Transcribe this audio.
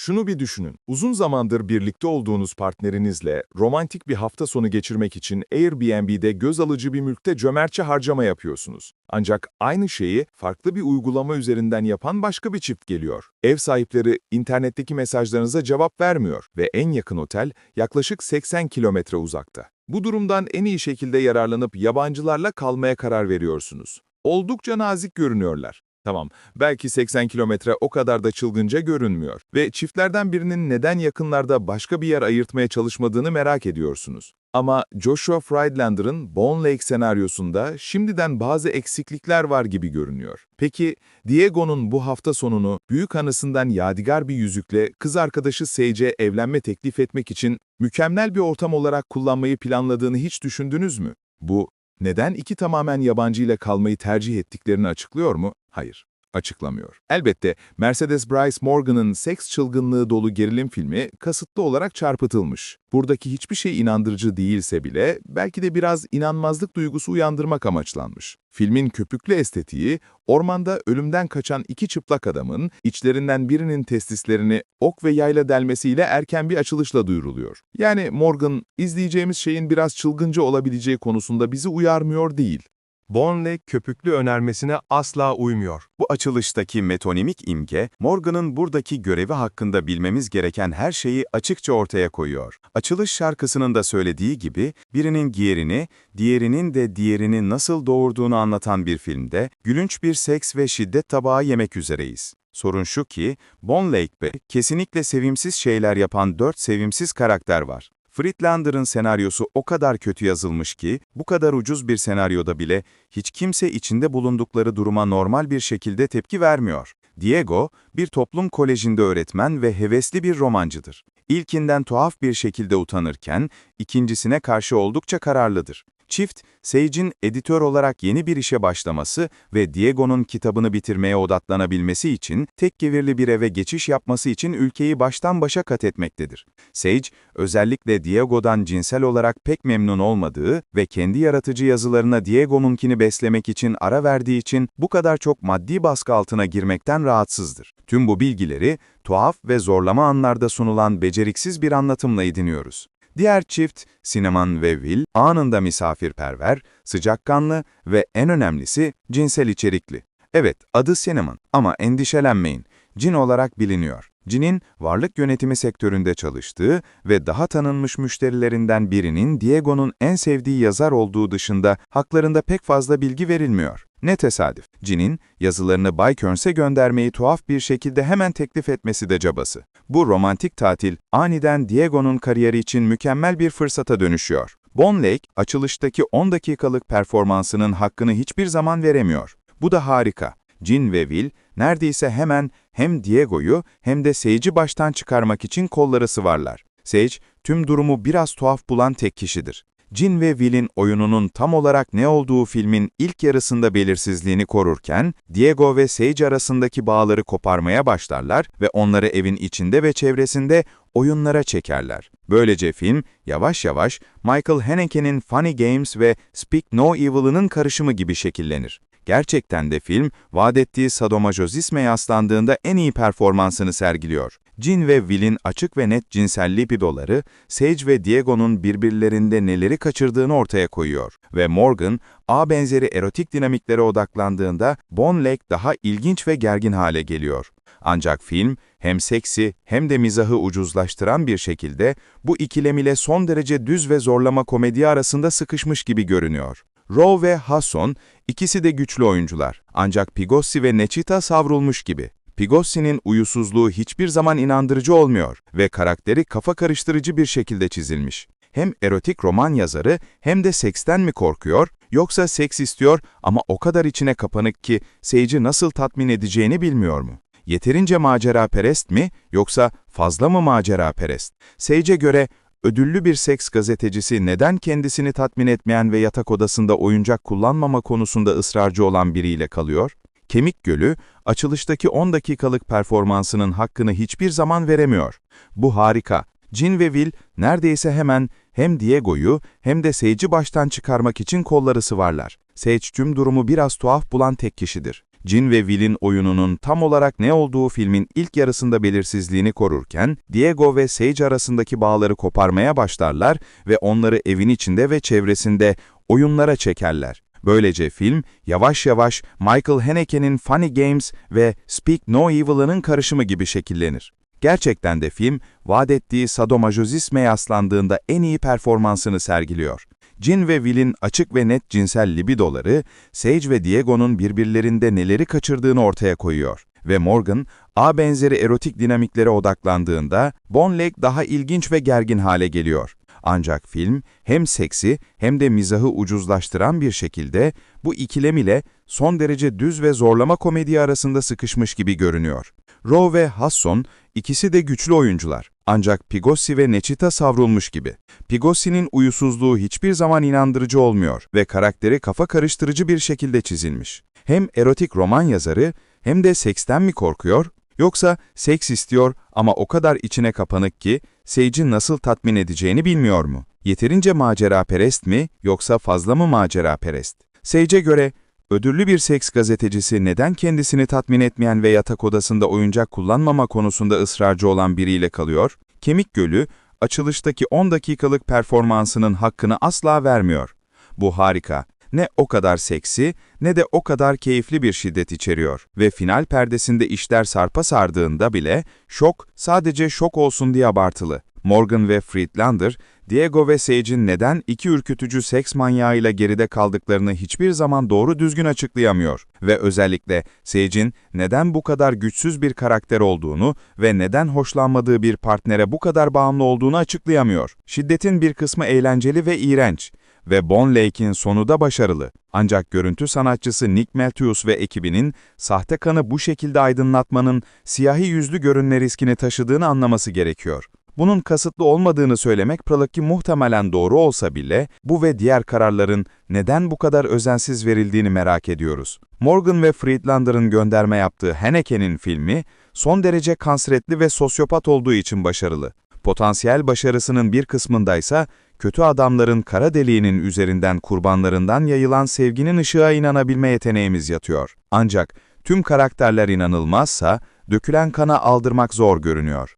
Şunu bir düşünün. Uzun zamandır birlikte olduğunuz partnerinizle romantik bir hafta sonu geçirmek için Airbnb'de göz alıcı bir mülkte cömertçe harcama yapıyorsunuz. Ancak aynı şeyi farklı bir uygulama üzerinden yapan başka bir çift geliyor. Ev sahipleri internetteki mesajlarınıza cevap vermiyor ve en yakın otel yaklaşık 80 kilometre uzakta. Bu durumdan en iyi şekilde yararlanıp yabancılarla kalmaya karar veriyorsunuz. Oldukça nazik görünüyorlar. Tamam, belki 80 kilometre o kadar da çılgınca görünmüyor ve çiftlerden birinin neden yakınlarda başka bir yer ayırtmaya çalışmadığını merak ediyorsunuz. Ama Joshua Friedlander'ın Bone Lake senaryosunda şimdiden bazı eksiklikler var gibi görünüyor. Peki Diego'nun bu hafta sonunu büyük anısından yadigar bir yüzükle kız arkadaşı Sage'e evlenme teklif etmek için mükemmel bir ortam olarak kullanmayı planladığını hiç düşündünüz mü? Bu neden iki tamamen yabancı ile kalmayı tercih ettiklerini açıklıyor mu? Hayır, açıklamıyor. Elbette Mercedes Bryce Morgan'ın seks çılgınlığı dolu gerilim filmi kasıtlı olarak çarpıtılmış. Buradaki hiçbir şey inandırıcı değilse bile belki de biraz inanmazlık duygusu uyandırmak amaçlanmış. Filmin köpüklü estetiği, ormanda ölümden kaçan iki çıplak adamın içlerinden birinin testislerini ok ve yayla delmesiyle erken bir açılışla duyuruluyor. Yani Morgan, izleyeceğimiz şeyin biraz çılgınca olabileceği konusunda bizi uyarmıyor değil. Bonnelly köpüklü önermesine asla uymuyor. Bu açılıştaki metonimik imge, Morgan'ın buradaki görevi hakkında bilmemiz gereken her şeyi açıkça ortaya koyuyor. Açılış şarkısının da söylediği gibi, birinin giyerini, diğerinin de diğerini nasıl doğurduğunu anlatan bir filmde, gülünç bir seks ve şiddet tabağı yemek üzereyiz. Sorun şu ki, Bon Lake'de kesinlikle sevimsiz şeyler yapan dört sevimsiz karakter var. Friedlander'ın senaryosu o kadar kötü yazılmış ki, bu kadar ucuz bir senaryoda bile hiç kimse içinde bulundukları duruma normal bir şekilde tepki vermiyor. Diego, bir toplum kolejinde öğretmen ve hevesli bir romancıdır. İlkinden tuhaf bir şekilde utanırken, ikincisine karşı oldukça kararlıdır. Çift, Sage'in editör olarak yeni bir işe başlaması ve Diego'nun kitabını bitirmeye odaklanabilmesi için tek gevirli bir eve geçiş yapması için ülkeyi baştan başa kat etmektedir. Sage, özellikle Diego'dan cinsel olarak pek memnun olmadığı ve kendi yaratıcı yazılarına Diego'nunkini beslemek için ara verdiği için bu kadar çok maddi baskı altına girmekten rahatsızdır. Tüm bu bilgileri tuhaf ve zorlama anlarda sunulan beceriksiz bir anlatımla ediniyoruz. Diğer çift, Cinnamon ve Will, anında misafirperver, sıcakkanlı ve en önemlisi cinsel içerikli. Evet, adı Cinnamon ama endişelenmeyin, cin olarak biliniyor. Cin'in varlık yönetimi sektöründe çalıştığı ve daha tanınmış müşterilerinden birinin Diego'nun en sevdiği yazar olduğu dışında haklarında pek fazla bilgi verilmiyor. Ne tesadüf, Cin'in yazılarını Bay Kearns'e göndermeyi tuhaf bir şekilde hemen teklif etmesi de cabası. Bu romantik tatil aniden Diego'nun kariyeri için mükemmel bir fırsata dönüşüyor. Bon Lake, açılıştaki 10 dakikalık performansının hakkını hiçbir zaman veremiyor. Bu da harika. Jin ve Will neredeyse hemen hem Diego'yu hem de Sage'i baştan çıkarmak için kolları sıvarlar. Sage, tüm durumu biraz tuhaf bulan tek kişidir. Jin ve Will'in oyununun tam olarak ne olduğu filmin ilk yarısında belirsizliğini korurken, Diego ve Sage arasındaki bağları koparmaya başlarlar ve onları evin içinde ve çevresinde oyunlara çekerler. Böylece film, yavaş yavaş Michael Haneke'nin Funny Games ve Speak No Evil'ının karışımı gibi şekillenir. Gerçekten de film, vaat ettiği sadomajozisme yaslandığında en iyi performansını sergiliyor. Jin ve Will'in açık ve net cinsel lipidoları, Sage ve Diego'nun birbirlerinde neleri kaçırdığını ortaya koyuyor. Ve Morgan, A benzeri erotik dinamiklere odaklandığında Bon Lake daha ilginç ve gergin hale geliyor. Ancak film, hem seksi hem de mizahı ucuzlaştıran bir şekilde bu ikilem ile son derece düz ve zorlama komedi arasında sıkışmış gibi görünüyor. Rowe ve Hasson ikisi de güçlü oyuncular. Ancak Pigossi ve Nechita savrulmuş gibi. Pigossi'nin uyusuzluğu hiçbir zaman inandırıcı olmuyor ve karakteri kafa karıştırıcı bir şekilde çizilmiş. Hem erotik roman yazarı hem de seksten mi korkuyor, yoksa seks istiyor ama o kadar içine kapanık ki seyirci nasıl tatmin edeceğini bilmiyor mu? Yeterince macera perest mi, yoksa fazla mı macera perest? Sage'e göre ödüllü bir seks gazetecisi neden kendisini tatmin etmeyen ve yatak odasında oyuncak kullanmama konusunda ısrarcı olan biriyle kalıyor? Kemik Gölü, açılıştaki 10 dakikalık performansının hakkını hiçbir zaman veremiyor. Bu harika. Jin ve Will neredeyse hemen hem Diego'yu hem de Sage'i baştan çıkarmak için kolları sıvarlar. Sage tüm durumu biraz tuhaf bulan tek kişidir. Jin ve Will'in oyununun tam olarak ne olduğu filmin ilk yarısında belirsizliğini korurken, Diego ve Sage arasındaki bağları koparmaya başlarlar ve onları evin içinde ve çevresinde oyunlara çekerler. Böylece film, yavaş yavaş Michael Haneke'nin Funny Games ve Speak No Evil'ının karışımı gibi şekillenir. Gerçekten de film, vaat ettiği sadomajozisme yaslandığında en iyi performansını sergiliyor. Jin ve Will'in açık ve net cinsel libidoları, Sage ve Diego'nun birbirlerinde neleri kaçırdığını ortaya koyuyor. Ve Morgan, A benzeri erotik dinamiklere odaklandığında, Bon Lake daha ilginç ve gergin hale geliyor. Ancak film hem seksi hem de mizahı ucuzlaştıran bir şekilde bu ikilem ile son derece düz ve zorlama komedi arasında sıkışmış gibi görünüyor. Rowe ve Hasson ikisi de güçlü oyuncular. Ancak Pigossi ve Nechita savrulmuş gibi. Pigossi'nin uyusuzluğu hiçbir zaman inandırıcı olmuyor ve karakteri kafa karıştırıcı bir şekilde çizilmiş. Hem erotik roman yazarı hem de seksten mi korkuyor yoksa seks istiyor ama o kadar içine kapanık ki Sage'i nasıl tatmin edeceğini bilmiyor mu? Yeterince macera perest mi yoksa fazla mı macera perest? Sage'e göre ödüllü bir seks gazetecisi neden kendisini tatmin etmeyen ve yatak odasında oyuncak kullanmama konusunda ısrarcı olan biriyle kalıyor? Kemik Gölü, açılıştaki 10 dakikalık performansının hakkını asla vermiyor. Bu harika. Ne o kadar seksi ne de o kadar keyifli bir şiddet içeriyor ve final perdesinde işler sarpa sardığında bile şok sadece şok olsun diye abartılı. Morgan ve Friedlander, Diego ve Sage'in neden iki ürkütücü seks manyağıyla geride kaldıklarını hiçbir zaman doğru düzgün açıklayamıyor ve özellikle Sage'in neden bu kadar güçsüz bir karakter olduğunu ve neden hoşlanmadığı bir partnere bu kadar bağımlı olduğunu açıklayamıyor. Şiddetin bir kısmı eğlenceli ve iğrenç ve Bon Lake'in sonu da başarılı. Ancak görüntü sanatçısı Nick Matthews ve ekibinin sahte kanı bu şekilde aydınlatmanın siyahi yüzlü görünme riskini taşıdığını anlaması gerekiyor. Bunun kasıtlı olmadığını söylemek Pralaki muhtemelen doğru olsa bile bu ve diğer kararların neden bu kadar özensiz verildiğini merak ediyoruz. Morgan ve Friedlander'ın gönderme yaptığı Haneke'nin filmi son derece kanseretli ve sosyopat olduğu için başarılı. Potansiyel başarısının bir kısmındaysa kötü adamların kara deliğinin üzerinden kurbanlarından yayılan sevginin ışığa inanabilme yeteneğimiz yatıyor. Ancak tüm karakterler inanılmazsa dökülen kana aldırmak zor görünüyor.